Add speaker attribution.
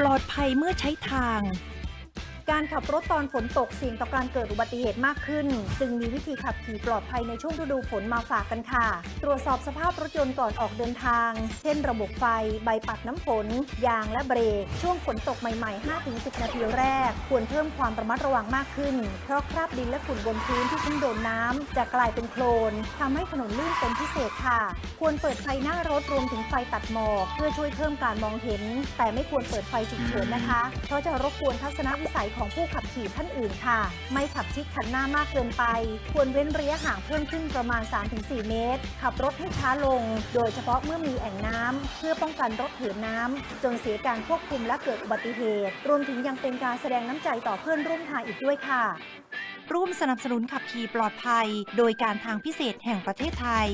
Speaker 1: ปลอดภัยเมื่อใช้ทาง
Speaker 2: การขับรถตอนฝนตกเสี่ยงต่อการเกิดอุบัติเหตุมากขึ้น จึงมีวิธีขับขี่ปลอดภัยในช่วงฤดูฝนมาฝากกันค่ะ ตรวจสอบสภาพรถยนต์ก่อนออกเดินทาง เช่นระบบไฟ ใบปัดน้ำฝน ยางและเบรก ช่วงฝนตกใหม่ ๆ 5-10 นาทีแรก ควรเพิ่มความระมัดระวังมากขึ้น เพราะคราบดินและฝุ่นบนพื้นที่เพิ่งโดนน้ำจะกลายเป็นโคลนทำให้ถนนลื่นเป็นพิเศษค่ะ ควรเปิดไฟหน้ารถรวมถึงไฟตัดหมอกเพื่อช่วยเพิ่มการมองเห็น แต่ไม่ควรเปิดไฟฉุกเฉินนะคะ เพราะจะรบกวนทัศนวิสัยของผู้ขับขี่ท่านอื่นค่ะ ไม่ขับชิดคันหน้ามากเกินไป ควรเว้นระยะห่างเพิ่มขึ้นประมาณ 3-4 เมตร ขับรถให้ช้าลง โดยเฉพาะเมื่อมีแอ่งน้ำเพื่อป้องกันรถเหินน้ำจนเสียการควบคุมและเกิดอุบัติเหตุ รวมถึงยังเป็นการแสดงน้ำใจต่อเพื่อนร่วมทางอีกด้วยค่ะ
Speaker 1: ร่วมสนับสนุนขับขี่ปลอดภัย โดยการทางพิเศษแห่งประเทศไทย